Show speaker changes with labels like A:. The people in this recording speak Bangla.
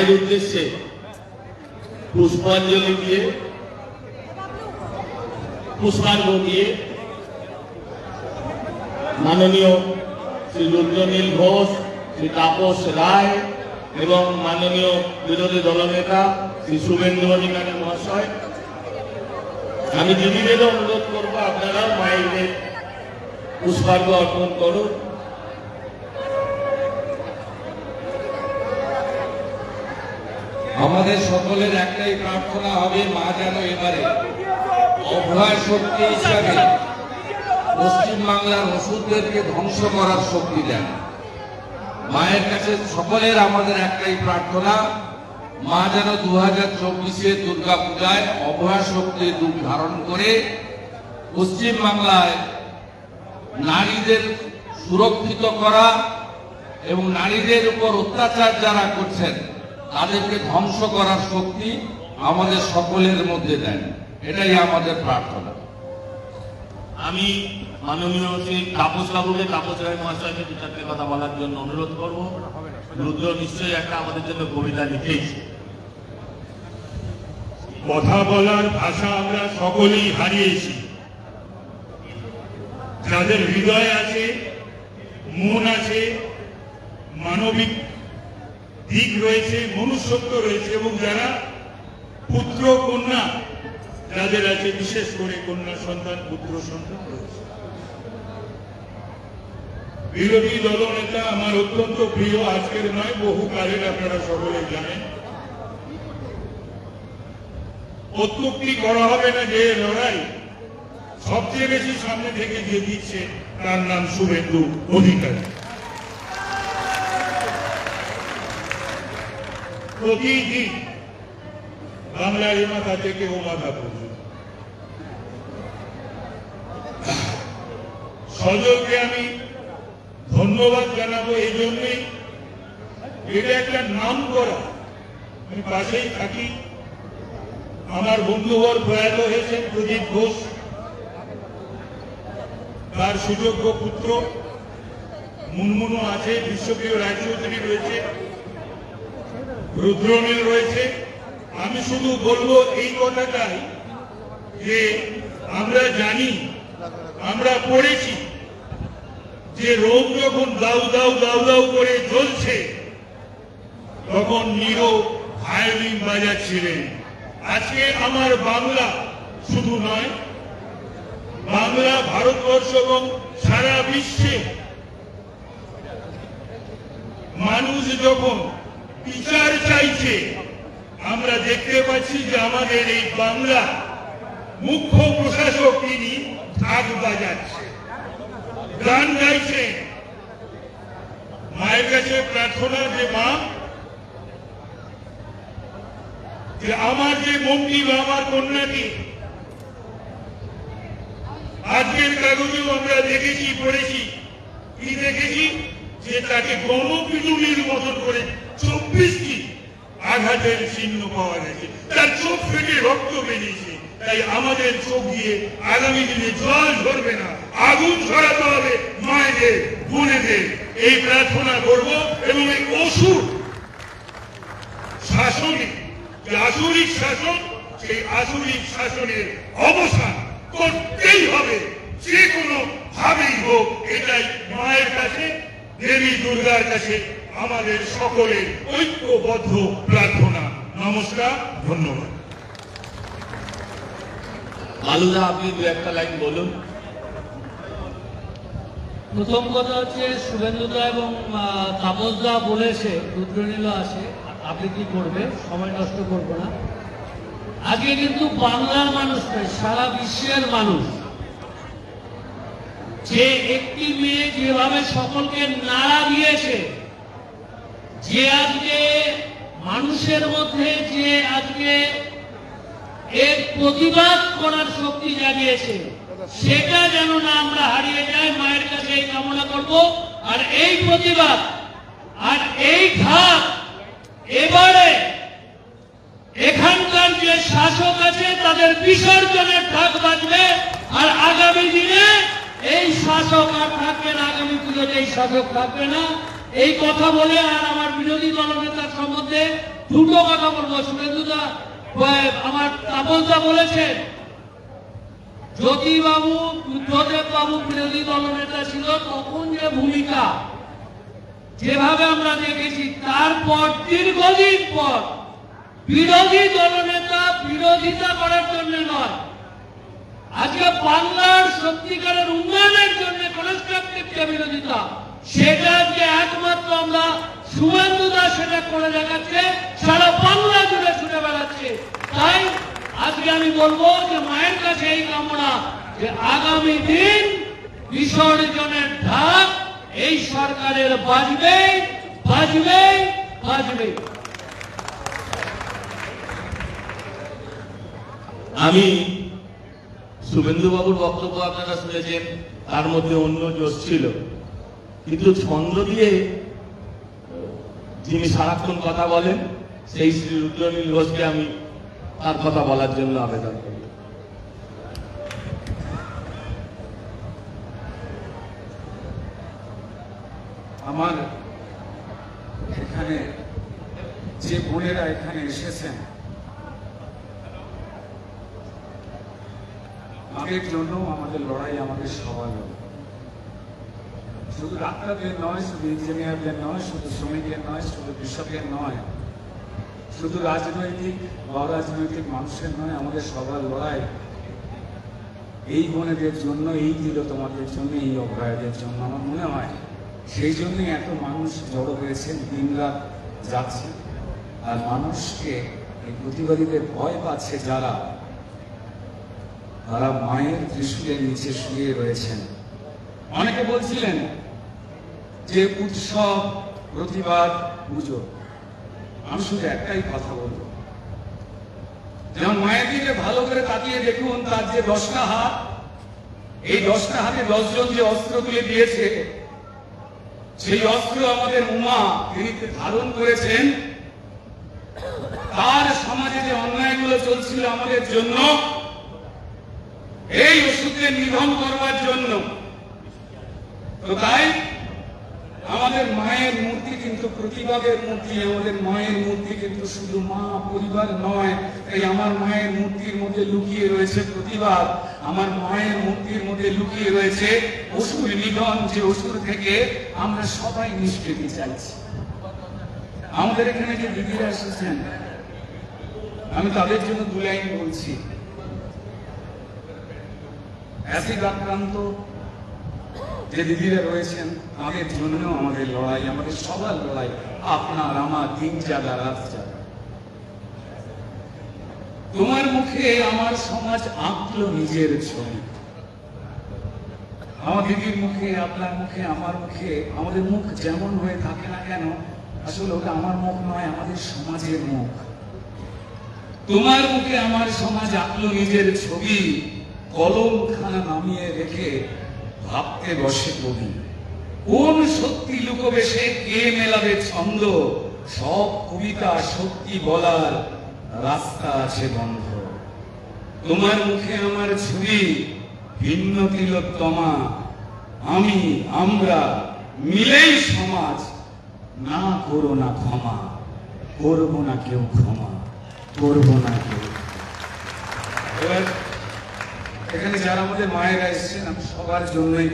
A: মায়ের উদ্দেশ্যে পুষ্পাঞ্জলি দিয়ে, পুষ্পার্ঘ দিয়ে মাননীয় শ্রী রুদ্রনীল ঘোষ, শ্রী তাপস রায় এবং মাননীয় বিরোধী দলনেতা শ্রী শুভেন্দু অধিকারী মহাশয়। আমি দিদিদেরও অনুরোধ করব আপনারা মায়েদের পুষ্পার্ঘ অর্পণ করুন।
B: আমাদের সকলের একটাই প্রার্থনা হবে, মা যেন এবারে অভয় শক্তি হিসাবে পশ্চিমবাংলার ওষুধদেরকে ধ্বংস করার শক্তি দেন। মায়ের কাছে সকলের আমাদের একটাই প্রার্থনা, মা যেন দু হাজার চব্বিশে দুর্গা পূজায় অভয় শক্তির রূপ ধারণ করে পশ্চিমবাংলায় নারীদের সুরক্ষিত করা এবং নারীদের উপর অত্যাচার যারা করছেন তাদেরকে ধ্বংস করার শক্তি আমাদের সকলের মধ্যে দেন। এটাই আমাদের প্রার্থনা।
A: আমি মাননীয় শ্রী তাপস বাবুকে তাপস রায় মহাশয়কে দু চারটে কথা বলার জন্য অনুরোধ করব। রুদ্র নিশ্চয়ই একটা আমাদের জন্য কবিতা লিখেইছে
C: কথা বলার ভাষা আমরা সকলেই হারিয়েছি। যাদের হৃদয় আছে মন আছে মানবিক দিক রয়েছে, মনুষ্যত্ব রয়েছে এবং যারা পুত্র, কন্যা, যাদের আছে বিশেষ করে কন্যা সন্তান, পুত্র সন্তান রয়েছে। বিরোধী দলনেতা আমার অত্যন্ত প্রিয়, আজকের নয়, বহু কালের আপনারা সকলে জানেন। প্রত্যুক্তি করা হবে না যে লড়াই, সবচেয়ে বেশি সামনে থেকে যে দিচ্ছে, তার নাম শুভেন্দু অধিকারী। প্রতিদিন বাংলার এ মাথা থেকে ও মাথা পর্যন্ত। সজলকে আমি ধন্যবাদ জানাব এই জন্যই এটা একটা নাম করা। আমি পাশেই থাকি। আমার বন্ধুবর প্রয়াত হয়েছেন প্রদীপ ঘোষ। তার সুযোগ্য পুত্র মুনমুনু আছে, বিশ্বপ্রিয় রায়চৌধুরী রয়েছে। রুদ্রনীল রয়েছে। আমি শুধু বলব এই কথাটাই যে আমরা জানি, আমরা পড়েছি যে রোগ যখন দাউ দাউ দাউ দাউ করে জ্বলছে, তখন নিরো ভায়োলিন বাজাচ্ছিলেন। আজকে আমার বাংলা শুধু নয়, বাংলা, ভারতবর্ষ এবং সারা বিশ্বে মানুষ যখন বিচার চাইছে। আমরা দেখতে পাচ্ছি যে আমাদের এই বাংলা মুখ্য প্রশাসক তিনি ঢাক বাজাচ্ছে। গান গাইছে মায়ের কাছে প্রার্থনা যে মা, যে আমার যে মন্ত্রী বা আমার কন্যাটি আজকের কাগজেও আমরা দেখেছি, পড়েছি। কি দেখেছি? যে তাকে গণপিটুনির মতন করে চব্বিশটি আঘাতের চিহ্ন পাওয়া গেছে। তার চোখ ফেটে রক্ত বেরিয়েছে। তাই আমাদের চোখ দিয়ে আগামী দিনে জল ধরবে না। আগুন ছড়াতে হবে মায়েদের, বোনেদের। এই প্রার্থনা করব এবং এই অসুর শাসনে, যে আসরিক শাসন, সেই আসরিক শাসনের অবসান করতেই হবে। যে কোনো ভাবেই হোক, এটাই মায়ের কাছে দেবী দুর্গার কাছে আমাদের সকলের ঐক্যবদ্ধ প্রার্থনা। নমস্কার ধন্যবাদ।
A: আলুদা আপনি দু একটা লাইন বলুন।
D: প্রথম কথা হচ্ছে শুভেন্দুদা এবং তাপসদা বলেছে রুদ্রনীল আছে আপনি কি করবে সময় নষ্ট করব না। আগে কিন্তু বাংলার মানুষ নয় সারা বিশ্বের মানুষ। যে একটি মেয়ে যেভাবে সকলকে নাড়া দিয়েছে, যে আজকে মানুষের মধ্যে, যে আজকে এর প্রতিবাদ করার শক্তি জাগিয়েছে, সেটা যেন না আমরা হারিয়ে যাই, মায়ের কাছে এই কামনা করব। আর এই প্রতিবাদ, আর এই ঘাত, এবারে এখানকার যে শাসক আছে, তাদের বিসর্জনের ঢাক বাজবে। আর আগামী দিনে এই শাসক আর থাকবে না, আগামী পুজোতে এই শাসক থাকবে না। এই কথা বলে আর আমার বিরোধী দলনেতার সম্বন্ধে দুটো কথা বলব। শুভেন্দুদা আমার তাপসদা বলেছেন, জ্যোতিবাবু বুদ্ধদেব বাবু বিরোধী দলনেতা ছিল, তখন যে ভূমিকা, যেভাবে আমরা দেখেছি, তারপর দীর্ঘদিন পর বিরোধী দলনেতা বিরোধিতা করার জন্য নয় আজকে বাংলার সত্যিকারের উন্নয়নের জন্য কনস্ট্রাকটিভ বিরোধিতা সেটা যে একমাত্র আমরা শুভেন্দু দাস সেটা করে দেখাচ্ছে, সারা বাংলা জুড়ে ছুটে বেড়াচ্ছে। তাই আজকে আমি বলব যে মায়ের কাছে এই কামনা যে আগামী দিন বিসর্জনের ঢাক এই সরকারের বাজবে বাজবে বাজবে।
A: আমি শুভেন্দু বাবুর বক্তব্য আপনারা শুনেছেন, তার মধ্যে অন্য জোশ ছিল। কিন্তু ছন্দ দিয়ে, যিনি সারাক্ষণ কথা বলেন, সেই শ্রী রুদ্রনীল ঘোষকে আমি তার কথা বলার জন্য আবেদন করি।
E: আমার এখানে যে বোনেরা এখানে এসেছেন তাদের জন্য আমাদের লড়াই আমাদের সবার। শুধু ডাক্তারদের নয়, শুধু ইঞ্জিনিয়ারদের নয়, শুধু শ্রমিকের নয়, শুধু কৃষকের নয়, শুধু রাজনৈতিক, অরাজনৈতিক মানুষের নয়, আমাদের সবার লড়াই। এই বোনেদের জন্য, এই তোমাদের জন্য, এই অভ্যায়দের জন্য আমার মনে হয়। সেই জন্যই এত মানুষ জড়ো হয়েছেন দিন রাত যাচ্ছে। আর মানুষকে এই প্রতিবাদীদের ভয় পাচ্ছে যারা তারা মায়ের ত্রিশূলের নিচে শুয়ে রয়েছেন। অনেকে বলছিলেন যে উৎসব, প্রতিবাদ, পুজো। আমি শুধু একটাই কথা বলব। যেমন মায়ের দিকে ভালো করে তাকিয়ে দেখুন, তার যে দশটা হাত, এই দশটা হাতে দশজন যে অস্ত্র তুলে দিয়েছে, সেই অস্ত্র আমাদের উমা, তিনি ধারণ করেছেন, তার সমাজে যে অন্যায়গুলো চলছিল আমাদের জন্য এই ওষুধের নিধন করবার জন্য। তো তাই আমাদের মায়ের মূর্তি কিন্তু প্রতিবাদের মূর্তি, আমাদের মায়ের মূর্তি কিন্তু শুধু মা পরিবার নয়। তাই আমার মায়ের মূর্তির মধ্যে লুকিয়ে রয়েছে প্রতিবাদ। আমার মায়ের মূর্তির মধ্যে লুকিয়ে রয়েছে অসুর নিধন, যে অসুর থেকে আমরা সবাই নিষ্কৃতি চাইছি। আমাদের এখানে যে দিদিরা এসেছেন, আমি তাদের জন্য দু লাইন বলছি। অ্যাসিড আক্রান্ত যে দিদিরা রয়েছেন তাদের জন্য আমাদের লড়াই, আমাদের সবার লড়াই, আপনার, আমার দিন জাগা রাত জাগা তোমার মুখে আমার সমাজ আঁকলো নিজের ছবি। আমার দিদির মুখে, আপনার মুখে, আমার মুখে, আমাদের মুখ যেমন হয়ে থাকে না কেন, আসলে ওটা আমার মুখ নয়, আমাদের সমাজের মুখ। তোমার মুখে আমার সমাজ আঁকলো নিজের ছবি। কলম খানা নামিয়ে রেখে ভাবতে বসে কবি। কোন সত্যি লুকোবে সে? কে মেলাবে ছন্দ? সব কবিতা সত্যি বলার রাস্তা আছে বন্ধ। তোমার মুখে আমার ছবি ভিন্ন তিলোত্তমা আমি, আমরা মিলেই সমাজ। না করো না ক্ষমা। করব না কেউ ক্ষমা। করব না কেউ এবার এখানে যারা আমাদের মায়েরা এসেছেন সবার জন্যই